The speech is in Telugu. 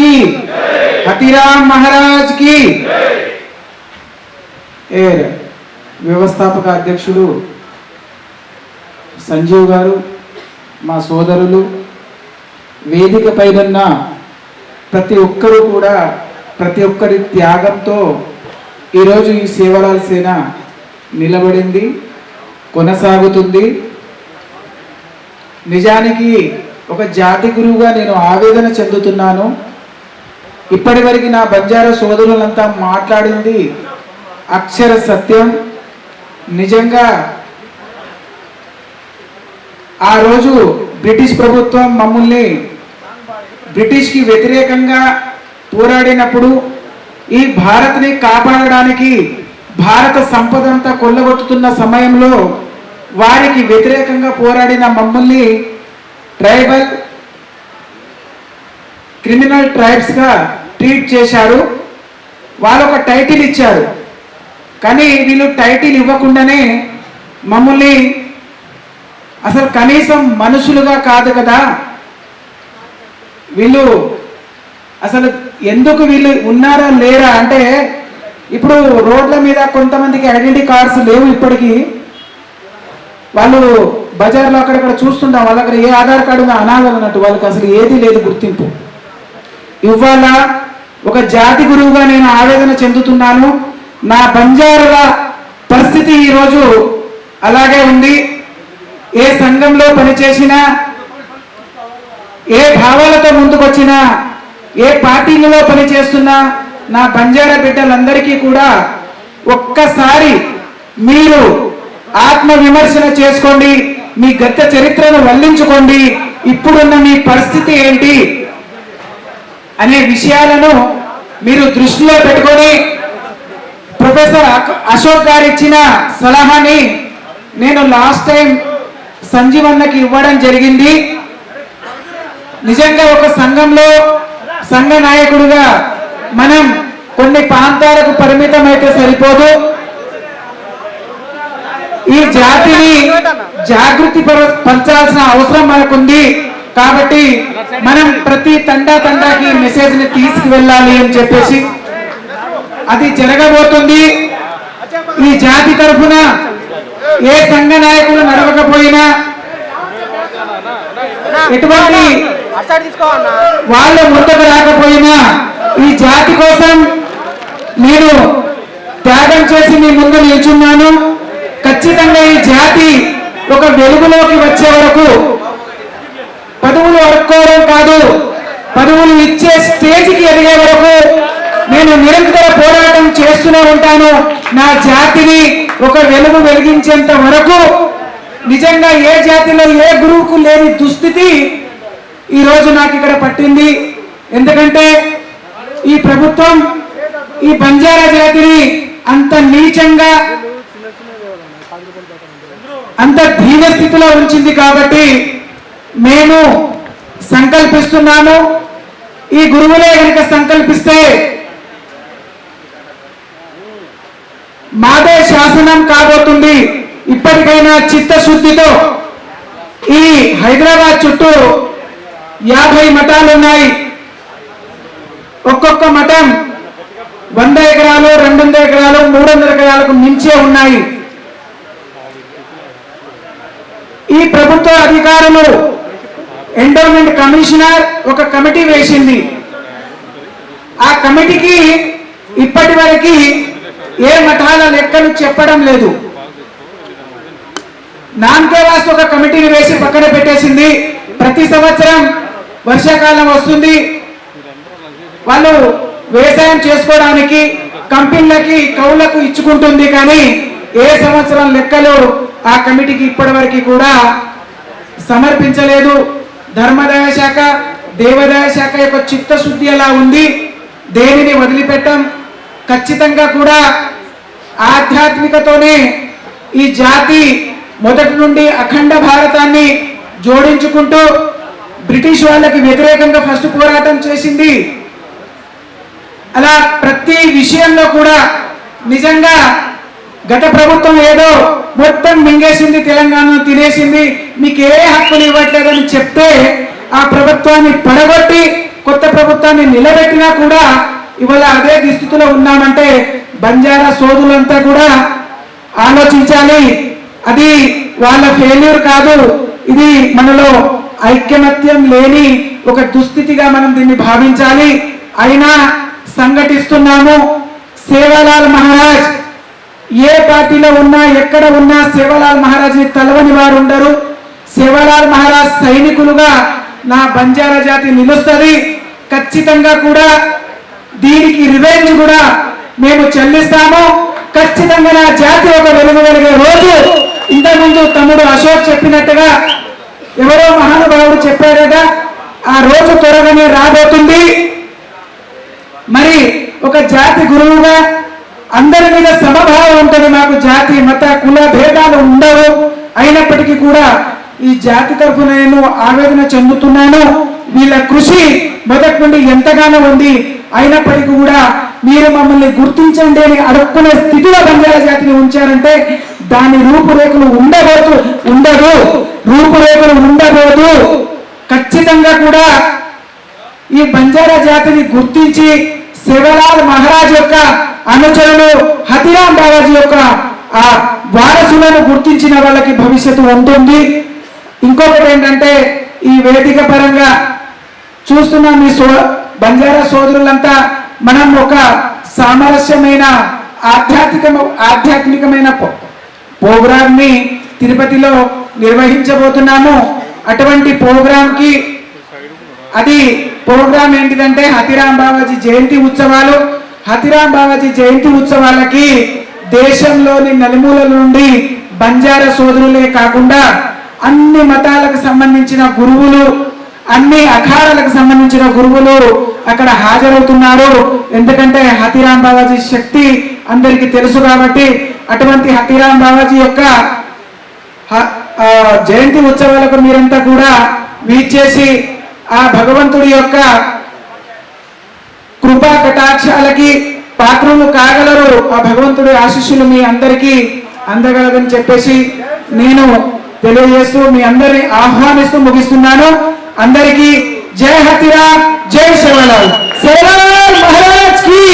की। హతిరామ్ మహారాజ్కి వ్యవస్థాపక అధ్యక్షుడు సంజీవ్ గారు మా సోదరులు వేదిక పైనన్న ప్రతి ఒక్కరూ కూడా ప్రతి ఒక్కరి త్యాగంతో ఈరోజు ఈ సేవలాల్ సేన నిలబడింది కొనసాగుతుంది. నిజానికి ఒక జాతి గురువుగా నేను ఆవేదన చెందుతున్నాను. ఇప్పటి వరకు నా బంజారా సోదరులంతా మాట్లాడింది అక్షర సత్యం. నిజంగా ఆ రోజు బ్రిటిష్ ప్రభుత్వం మమ్మల్ని బ్రిటిష్కి వ్యతిరేకంగా పోరాడినప్పుడు ఈ భారత్ని కాపాడడానికి భారత సంపద అంతా కొల్లగొట్టుతున్న సమయంలో వారికి వ్యతిరేకంగా పోరాడిన మమ్మల్ని ట్రైబల్ క్రిమినల్ ట్రైబ్స్గా ట్రీట్ చేశారు. వాళ్ళు ఒక టైటిల్ ఇచ్చారు. కానీ వీళ్ళు టైటిల్ ఇవ్వకుండానే మమ్మల్ని అసలు కనీసం మనుషులుగా కాదు కదా. వీళ్ళు అసలు ఎందుకు వీళ్ళు ఉన్నారా లేరా అంటే ఇప్పుడు రోడ్ల మీద కొంతమందికి ఐడెంటిటీ కార్డ్స్ లేవు ఇప్పటికీ. వాళ్ళు బజార్లో అక్కడక్కడ చూస్తుంటాం వాళ్ళ దగ్గర ఏ ఆధార్ కార్డు ఉందో అనాథలు అన్నట్టు వాళ్ళకి అసలు ఏది లేదు గుర్తింపు. ఇవ్వాలా? ఒక జాతి గురువుగా నేను ఆవేదన చెందుతున్నాను. నా బంజారుల పరిస్థితి ఈరోజు అలాగే ఉంది. ఏ సంఘంలో పనిచేసినా ఏ భావాలతో ముందుకొచ్చినా ఏ పార్టీలలో పనిచేస్తున్నా నా బంజారా బిడ్డలందరికీ కూడా ఒక్కసారి మీరు ఆత్మ విమర్శన చేసుకోండి మీ గత చరిత్రను వల్లించుకోండి. ఇప్పుడున్న మీ పరిస్థితి ఏంటి? అనే విషయాలను మీరు దృష్టిలో పెట్టుకొని ప్రొఫెసర్ అశోక్ గారు ఇచ్చిన సలహాని నేను లాస్ట్ టైం సంజీవన్నకి ఇవ్వడం జరిగింది. నిజంగా ఒక సంఘంలో సంఘ నాయకుడుగా మనం కొన్ని ప్రాంతాలకు పరిమితం అయితే సరిపోదు. ఈ జాతిని జాగృతి పర- పరచాల్సిన అవసరం మనకుంది. కాబట్టి మనం ప్రతి తండా తండాకి మెసేజ్ని తీసుకువెళ్ళాలి అని చెప్పేసి అది జరగబోతుంది. ఈ జాతి తరఫున ఏ సంఘ నాయకులు నడవకపోయినా ఎటువంటి వాళ్ళ వాళ్ళు ముందుకు రాకపోయినా ఈ జాతి కోసం నేను త్యాగం చేసి మీ ముందు నిల్చున్నాను. ఖచ్చితంగా ఈ జాతి ఒక వెలుగులోకి వచ్చే వరకు పదవులు అడుక్కోవడం కాదు. పదవులు ఇచ్చే స్టేజ్కి ఎదిగే వరకు నేను నిరంతర పోరాటం చేస్తూనే ఉంటాను. నా జాతిని ఒక వెలుగు వెలిగించేంత వరకు నిజంగా ఏ జాతిలో ఏ గురువుకు లేని దుస్థితి ఈ రోజు నాకు ఇక్కడ పట్టింది. ఎందుకంటే ఈ ప్రభుత్వం ఈ బంజారా జాతిని అంత నీచంగా అంత దీన స్థితిలో ఉంచింది కాబట్టి మేము సంకల్పిస్తున్నాము. ఈ గురువులే కనుక సంకల్పిస్తే మాదే శాసనం కాబోతుంది. ఇప్పటికైనా చిత్తశుద్ధితో ఈ హైదరాబాద్ చుట్టూ యాభై మఠాలు ఉన్నాయి ఒక్కొక్క మఠం వంద ఎకరాలు రెండు వందల ఎకరాలు మూడు వందల ఎకరాలకు మించే ఉన్నాయి. ఈ ప్రభుత్వ అధికారులు ఎండోమెంట్ కమిషనర్ ఒక కమిటీ వేసింది. ఆ కమిటీకి ఇప్పటి వరకు ఏ మఠాల లెక్కలు చెప్పడం లేదు. నామకే వాస్తు ఒక కమిటీని వేసి పక్కన పెట్టేసింది. ప్రతి సంవత్సరం వర్షాకాలం వస్తుంది. వాళ్ళు వ్యవసాయం చేసుకోవడానికి కంపెనీలకి కౌలకు ఇచ్చుకుంటుంది కానీ ఏ సంవత్సరం లెక్కలు ఆ కమిటీకి ఇప్పటి కూడా సమర్పించలేదు. ధర్మదాయ శాఖ దేవాదాయ శాఖ యొక్క చిత్తశుద్ధి ఎలా ఉంది? దేనిని వదిలిపెట్టం? ఖచ్చితంగా కూడా ఆధ్యాత్మికతోనే ఈ జాతి మొదటి నుండి అఖండ భారతాన్ని జోడించుకుంటూ బ్రిటిష్ వాళ్ళకి వ్యతిరేకంగా ఫస్ట్ పోరాటం చేసింది. అలా ప్రతి విషయంలో కూడా నిజంగా గత ప్రభుత్వం ఏదో మొత్తం మింగేసింది తెలంగాణను తినేసింది మీకు ఏ హక్కులు ఇవ్వట్లేదని చెప్తే ఆ ప్రభుత్వాన్ని పడగొట్టి కొత్త ప్రభుత్వాన్ని నిలబెట్టినా కూడా ఇవాళ అదే దుస్థితిలో ఉన్నామంటే బంజారా సోదులంతా కూడా ఆలోచించాలి. అది వాళ్ళ ఫెయిల్యూర్ కాదు. ఇది మనలో ఐక్యమత్యం లేని ఒక దుస్థితిగా మనం దీన్ని భావించాలి. అయినా సంఘటిస్తున్నాము. సేవాలాల్ మహారాజ్ ఏ పార్టీలో ఉన్నా ఎక్కడ ఉన్నా సేవాలాల్ మహారాజ్ని తలవని వారు ఉండరు. సేవాలాల్ మహారాజ్ సైనికులుగా నా బంజారా జాతి నిలుస్తుంది. ఖచ్చితంగా కూడా దీనికి రివెంజ్ కూడా మేము చెల్లిస్తాము. ఖచ్చితంగా నా జాతి ఒక వెలుగు వెలిగే రోజు. ఇంతకుముందు తమ్ముడు అశోక్ చెప్పినట్టుగా ఎవరో మహానుభావుడు చెప్పారేగా ఆ రోజు త్వరగానే రాబోతుంది. మరి ఒక జాతి గురువుగా అందరి మీద సమభావం ఉంటుంది మాకు జాతి మత కుల భేదాలు ఉండవు. అయినప్పటికీ కూడా ఈ జాతి తరఫున నేను ఆవేదన చెందుతున్నాను వీళ్ళ కృషి మొదటి నుండి ఎంతగానో ఉంది. అయినప్పటికీ కూడా మీరు మమ్మల్ని గుర్తించండి అని అడుక్కునే స్థితిలో బంజారా జాతిని ఉంచారంటే దాని రూపురేఖలు ఉండబోతు ఉండదు. రూపురేఖలు ఉండబోదు. ఖచ్చితంగా కూడా ఈ బంజారా జాతిని గుర్తించి శివలాల్ మహారాజ్ యొక్క అనుచరులు హతిరామ్ బాలాజీ యొక్క ఆ వారసులను గుర్తించిన వాళ్ళకి భవిష్యత్తు ఉంటుంది. ఇంకొకటి ఏంటంటే ఈ వేదిక పరంగా చూస్తున్న మీ సో బంజారా సోదరులంతా మనం ఒక సామరస్యమైన ఆధ్యాత్మిక ఆధ్యాత్మికమైన ప్రోగ్రామ్ని తిరుపతిలో నిర్వహించబోతున్నాము. అటువంటి ప్రోగ్రామ్కి అది ప్రోగ్రామ్ ఏంటిదంటే హతిరామ్ బాబాజీ జయంతి ఉత్సవాలు. హతిరామ్ బాబాజీ జయంతి ఉత్సవాలకి దేశంలోని నలుమూలల నుండి బంజారా సోదరులే కాకుండా అన్ని మతాలకు సంబంధించిన గురువులు అన్ని అఖారాలకు సంబంధించిన గురువులు అక్కడ హాజరవుతున్నారు. ఎందుకంటే హతిరామ్ బాబాజీ శక్తి అందరికి తెలుసు కాబట్టి అటువంటి హతిరామ్ బాబాజీ యొక్క హ- జయంతి ఉత్సవాలకు మీరంతా కూడా వీచేసి ఆ భగవంతుడి యొక్క కృపా కటాక్షాలకి పాత్రలు కాగలరు. ఆ భగవంతుడి ఆశీస్సులు మీ అందరికీ అందగలదని చెప్పేసి నేను తెలియజేస్తూ మీ అందరిని ఆహ్వానిస్తూ ముగిస్తున్నాను. అందరికీ జై హతిరా జై శివలాల్ శివలాల్ మహారాజ్కి.